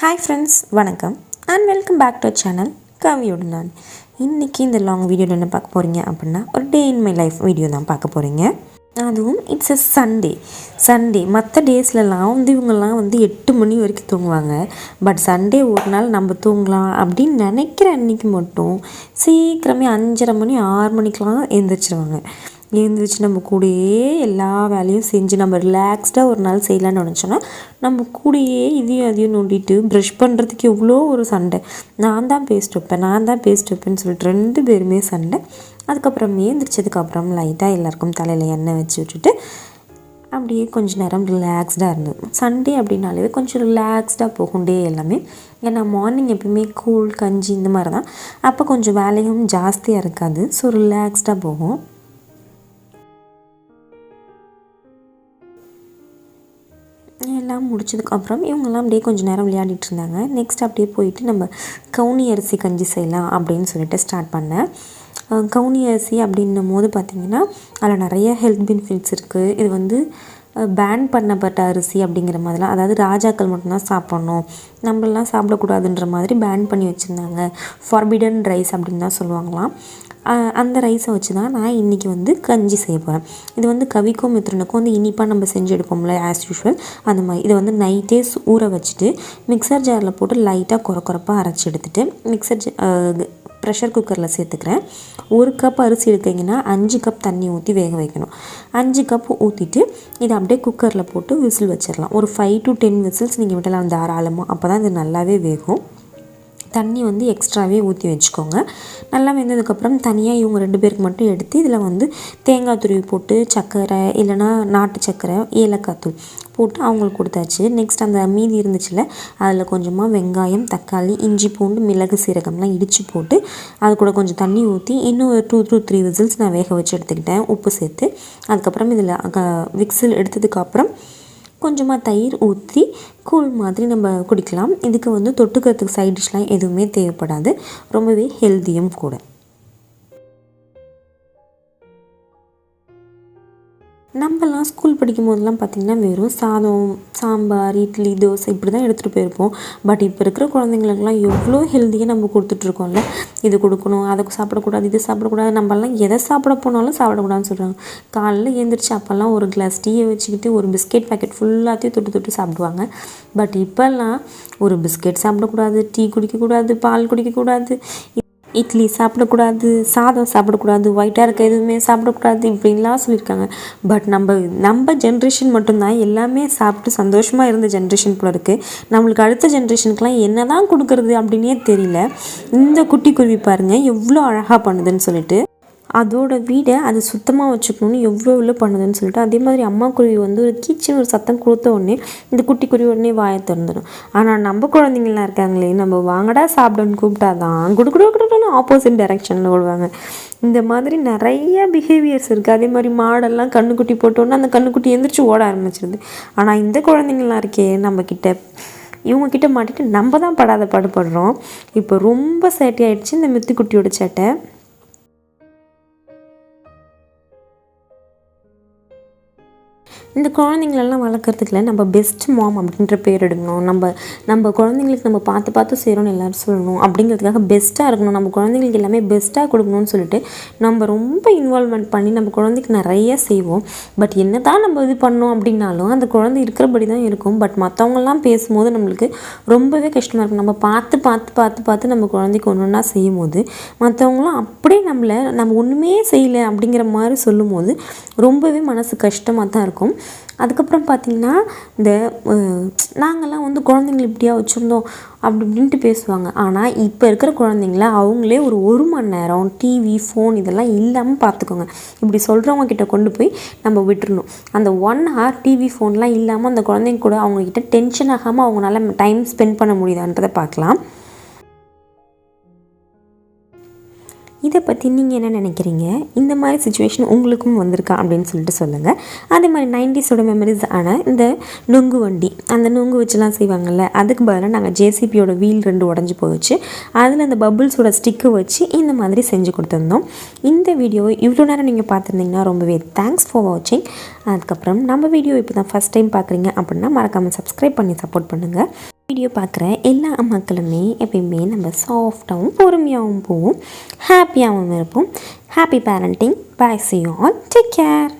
Hi friends வணக்கம். And welcome back to channel கவியோடு நான் இன்றைக்கி இந்த லாங் வீடியோவில் என்ன பார்க்க போகிறீங்க அப்படின்னா ஒரு day in my life video தான் பார்க்க போகிறீங்க அதுவும் இட்ஸ் எ சண்டே சண்டே மற்ற டேஸ்லலாம் வந்து இவங்கெல்லாம் வந்து எட்டு மணி வரைக்கும் தூங்குவாங்க. பட் சண்டே ஒரு நாள் நம்ம தூங்கலாம் அப்படின்னு நினைக்கிற அன்னைக்கு மட்டும் சீக்கிரமே அஞ்சரை மணி ஆறு மணிக்கெலாம் எழுந்திரிச்சிருவாங்க எழுந்திரிச்சு நம்ம கூடயே எல்லா வேலையும் செஞ்சு நம்ம ரிலாக்ஸ்டாக ஒரு நாள் செய்யலான்னு நினச்சோன்னா நம்ம கூடயே இதையும் அதையும் நோண்டிட்டு ப்ரஷ் பண்ணுறதுக்கு எவ்வளோ ஒரு சண்டை. நான் தான் பேஸ்ட் வைப்பேன் நான் தான் பேஸ்ட் வைப்பேன்னு சொல்லிட்டு ரெண்டு பேருமே சண்டை. அதுக்கப்புறம் எழுந்திரிச்சதுக்கப்புறம் லைட்டாக எல்லாருக்கும் தலையில் எண்ணெய் வச்சு விட்டுட்டு அப்படியே கொஞ்சம் நேரம் ரிலாக்ஸ்டாக இருந்தது சண்டே அப்படின்னாலே கொஞ்சம் ரிலாக்ஸ்டாக போகும் டே எல்லாமே. ஏன்னா மார்னிங் எப்பயுமே கூழ் கஞ்சி இந்த மாதிரி தான் அப்போ கொஞ்சம் வேலையும் ஜாஸ்தியாக இருக்காது ஸோ ரிலாக்ஸ்டாக போகும். எல்லாம் முடிச்சதுக்கப்புறம் இவங்கெல்லாம் அப்படியே கொஞ்சம் நேரம் விளையாடிட்டு இருந்தாங்க. நெக்ஸ்ட் அப்படியே போயிட்டு நம்ம கவுனி அரிசி கஞ்சி செய்யலாம் அப்படின்னு சொல்லிட்டு ஸ்டார்ட் பண்ணேன். கவுனி அரிசி அப்படின்னும் போது பார்த்திங்கன்னா அதில் நிறைய ஹெல்த் பெனிஃபிட்ஸ் இருக்குது இது வந்து பேன் பண்ணப்பட்ட அரிசி அப்படிங்கிற மாதிரிலாம் அதாவது ராஜாக்கள் மட்டும்தான் சாப்பிட்ணும். நம்மளெலாம் சாப்பிடக்கூடாதுன்ற மாதிரி பேன் பண்ணி வச்சுருந்தாங்க. ஃபார்பிடன் ரைஸ் அப்படின்னு தான் சொல்லுவாங்களாம். அந்த ரைஸை வச்சு தான் நான் இன்றைக்கி வந்து கஞ்சி செய்ய போகிறேன் இது வந்து கவிக்கும் மித்ரனுக்கும் வந்து இனிப்பாக நம்ம செஞ்சு எடுப்போம்ல ஆஸ் யூஷுவல் அந்த மாதிரி. இதை வந்து நைட்டே ஊற வச்சுட்டு மிக்சர் ஜாரில் போட்டு லைட்டாக குறை குறைப்பாக அரைச்சி எடுத்துகிட்டு மிக்சர் ப்ரெஷர் குக்கரில் சேர்த்துக்கிறேன். ஒரு கப் அரிசி எடுத்தீங்கன்னா அஞ்சு கப் தண்ணி ஊற்றி வேக வைக்கணும். அஞ்சு கப் ஊற்றிட்டு இதை அப்படியே குக்கரில் போட்டு விசில் வச்சிடலாம். ஒரு ஃபைவ் டு டென் விசில்ஸ் நீங்கள் விடலாம் தாராளமாக அப்போ தான் இது நல்லாவே வேகும். தண்ணி வந்து எக்ஸ்ட்ராவே ஊற்றி வச்சுக்கோங்க. நல்லா வெந்ததுக்கப்புறம் தனியாக இவங்க ரெண்டு பேருக்கு மட்டும் எடுத்து இதில் வந்து தேங்காய் துருவி போட்டு சர்க்கரை இல்லைனா நாட்டு சர்க்கரை ஏலக்காய் தூள் போட்டு அவங்களுக்கு கொடுத்தாச்சு. நெக்ஸ்ட் அந்த மீதி இருந்துச்சுல அதில் கொஞ்சமாக வெங்காயம் தக்காளி இஞ்சி பூண்டு மிளகு சீரகம்லாம் இடித்து போட்டு அது கூட கொஞ்சம் தண்ணி ஊற்றி இன்னும் ஒரு டூ டூ த்ரீ விசில்ஸ் நான் வேக வச்சு எடுத்துக்கிட்டேன். உப்பு சேர்த்து. அதுக்கப்புறம் இதில் விக்ஸில் எடுத்ததுக்கப்புறம் கொஞ்சமாக தயிர் ஊற்றி கூழ் மாதிரி நம்ம குடிக்கலாம். இதுக்கு வந்து தொட்டுக்கிறதுக்கு சைட் டிஷ்லாம் எதுவுமே தேவைப்படாது. ரொம்பவே ஹெல்த்தியும் கூட. நம்மலாம் ஸ்கூல் படிக்கும் போதெல்லாம் பார்த்திங்கன்னா வெறும் சாதம் சாம்பார் இட்லி தோசை இப்படி தான் எடுத்துகிட்டு போயிருப்போம். பட் இப்போ இருக்கிற குழந்தைங்களுக்குலாம் எவ்வளோ ஹெல்த்தியாக நம்ம கொடுத்துட்ருக்கோம்ல இது கொடுக்கணும் அதை சாப்பிடக்கூடாது இது சாப்பிடக்கூடாது. நம்மலாம் எதை சாப்பிட போனாலும் சாப்பிடக்கூடாதுன்னு சொல்கிறாங்க காலையில் எழுந்திரிச்சு அப்போல்லாம் ஒரு கிளாஸ் டீயை வச்சுக்கிட்டு ஒரு பிஸ்கெட் பேக்கெட் ஃபுல்லாத்தையும் தொட்டு தொட்டு சாப்பிடுவாங்க. பட் இப்போல்லாம் ஒரு பிஸ்கெட் சாப்பிடக்கூடாது டீ குடிக்கக்கூடாது பால் குடிக்கக்கூடாது. இட்லி சாப்பிடக்கூடாது சாதம் சாப்பிடக்கூடாது ஒயிட்டாக இருக்க எதுவுமே சாப்பிடக்கூடாது இப்படின்லாம் சொல்லியிருக்காங்க. பட் நம்ம நம்ம ஜென்ரேஷன் மட்டும்தான் எல்லாமே சாப்பிட்டு சந்தோஷமாக இருந்த ஜென்ரேஷன் போல இருக்குது நம்மளுக்கு அடுத்த ஜென்ரேஷனுக்குலாம் என்ன தான் கொடுக்குறது அப்படின்னே தெரியல. இந்த குட்டி குருவி பாருங்கள் எவ்வளோ அழகாக பண்ணுதுன்னு சொல்லிட்டு. அதோட வீடை அது சுத்தமாக வச்சுக்கணும்னு எவ்வளோ எவ்வளோ பண்ணுதுன்னு சொல்லிட்டு அதே மாதிரி அம்மா குருவி வந்து ஒரு கீச்சன் ஒரு சத்தம் கொடுத்த உடனே இந்த குட்டி குருவி உடனே வாயை திறந்துடும். ஆனால் நம்ம குழந்தைங்களாம் இருக்காங்களே நம்ம வாங்கடா சாப்பிடன்னு கூப்பிட்டாதான் குடு குடு குடுன்னு ஆப்போசிட் டைரக்ஷனில் ஓடுவாங்க. இந்த மாதிரி நிறைய பிஹேவியர்ஸ் இருக்குது அதே மாதிரி மாடெல்லாம் கண்ணுக்குட்டி போட்டோன்னே அந்த கண்ணுக்குட்டி எந்திரிச்சு ஓட ஆரம்பிச்சிருது. ஆனால் இந்த குழந்தைங்களாம் இருக்கே நம்மக்கிட்ட இவங்கக்கிட்ட மாட்டிட்டு நம்ம தான் படாத பாடுபடுறோம். இப்போ ரொம்ப சேட்டையாயிடுச்சு இந்த மித்துக்குட்டியோட சேட்டை. இந்த குழந்தைங்களெல்லாம் வளர்க்குறதுக்குல நம்ம பெஸ்ட் மாம் அப்படின்ற பேர் எடுக்கணும். நம்ம நம்ம குழந்தைங்களுக்கு நம்ம பார்த்து பார்த்து செய்கிறோம்னு எல்லோரும் சொல்லணும். அப்படிங்கிறதுக்காக பெஸ்ட்டாக இருக்கணும். நம்ம குழந்தைங்களுக்கு எல்லாமே பெஸ்ட்டாக கொடுக்கணும்னு சொல்லிட்டு நம்ம ரொம்ப இன்வால்வ்மெண்ட் பண்ணி நம்ம குழந்தைக்கு நிறைய செய்வோம். பட் என்ன தான் நம்ம இது பண்ணோம் அப்படின்னாலும் அந்த குழந்தை இருக்கிறபடி தான் இருக்கும். பட் மற்றவங்கெல்லாம் பேசும்போது நம்மளுக்கு ரொம்பவே கஷ்டமாக இருக்கும். நம்ம பார்த்து பார்த்து பார்த்து பார்த்து நம்ம குழந்தைக்கு ஒன்று ஒன்றா செய்யும் போது மற்றவங்களும் அப்படியே நம்மளை நம்ம ஒன்றுமே செய்யலை அப்படிங்கிற மாதிரி சொல்லும்போது ரொம்பவே மனசு கஷ்டமாக தான் இருக்கும். அதுக்கப்புறம் பார்த்திங்கன்னா இந்த நாங்கள்லாம் வந்து குழந்தைங்கள இப்படியா வச்சுருந்தோம் அப்படி இப்படின்ட்டு பேசுவாங்க. ஆனால் இப்போ இருக்கிற குழந்தைங்கள அவங்களே ஒரு ஒரு மணி நேரம் டிவி ஃபோன் இதெல்லாம் இல்லாமல் பார்த்துக்கோங்க. இப்படி சொல்கிறவங்க கிட்ட கொண்டு போய் நம்ம விட்டுறணும். அந்த ஒன் ஹவர் டிவி ஃபோன்லாம் இல்லாமல் அந்த குழந்தைங்க கூட அவங்கக்கிட்ட டென்ஷன் ஆகாமல் அவங்களால டைம் ஸ்பெண்ட் பண்ண முடியுதான்றதை பார்க்கலாம். இதை பற்றி நீங்கள் என்ன நினைக்கிறீங்க? இந்த மாதிரி சுச்சுவேஷன் உங்களுக்கும் வந்திருக்கா? அப்படின்னு சொல்லிட்டு சொல்லுங்கள் அதே மாதிரி நைன்டிஸோட மெமரிஸ் ஆனால் இந்த நொங்கு வண்டி அந்த நொங்கு வச்சுலாம் செய்வாங்கள்ல அதுக்கு பதிலாக நாங்கள் ஜேசிபியோட வீல் ரெண்டு உடஞ்சி போச்சு. அதில் அந்த பபுள்ஸோட ஸ்டிக்கு வச்சு இந்த மாதிரி செஞ்சு கொடுத்துருந்தோம். இந்த வீடியோவை இவ்வளோ நேரம் நீங்கள் பார்த்துருந்தீங்கன்னா ரொம்பவே தேங்க்ஸ் ஃபார் வாட்சிங் அதுக்கப்புறம் நம்ம வீடியோ இப்போ தான் ஃபஸ்ட் டைம் பார்க்குறீங்க அப்படின்னா மறக்காமல் சப்ஸ்கிரைப் பண்ணி சப்போர்ட் பண்ணுங்கள் வீடியோ பார்க்குற எல்லா அம்மாக்களுமே எப்பயுமே நம்ம சாஃப்டாகவும் பொறுமையாகவும் போவோம். ஹாப்பியாகவும் இருப்போம். Happy parenting bye see all take care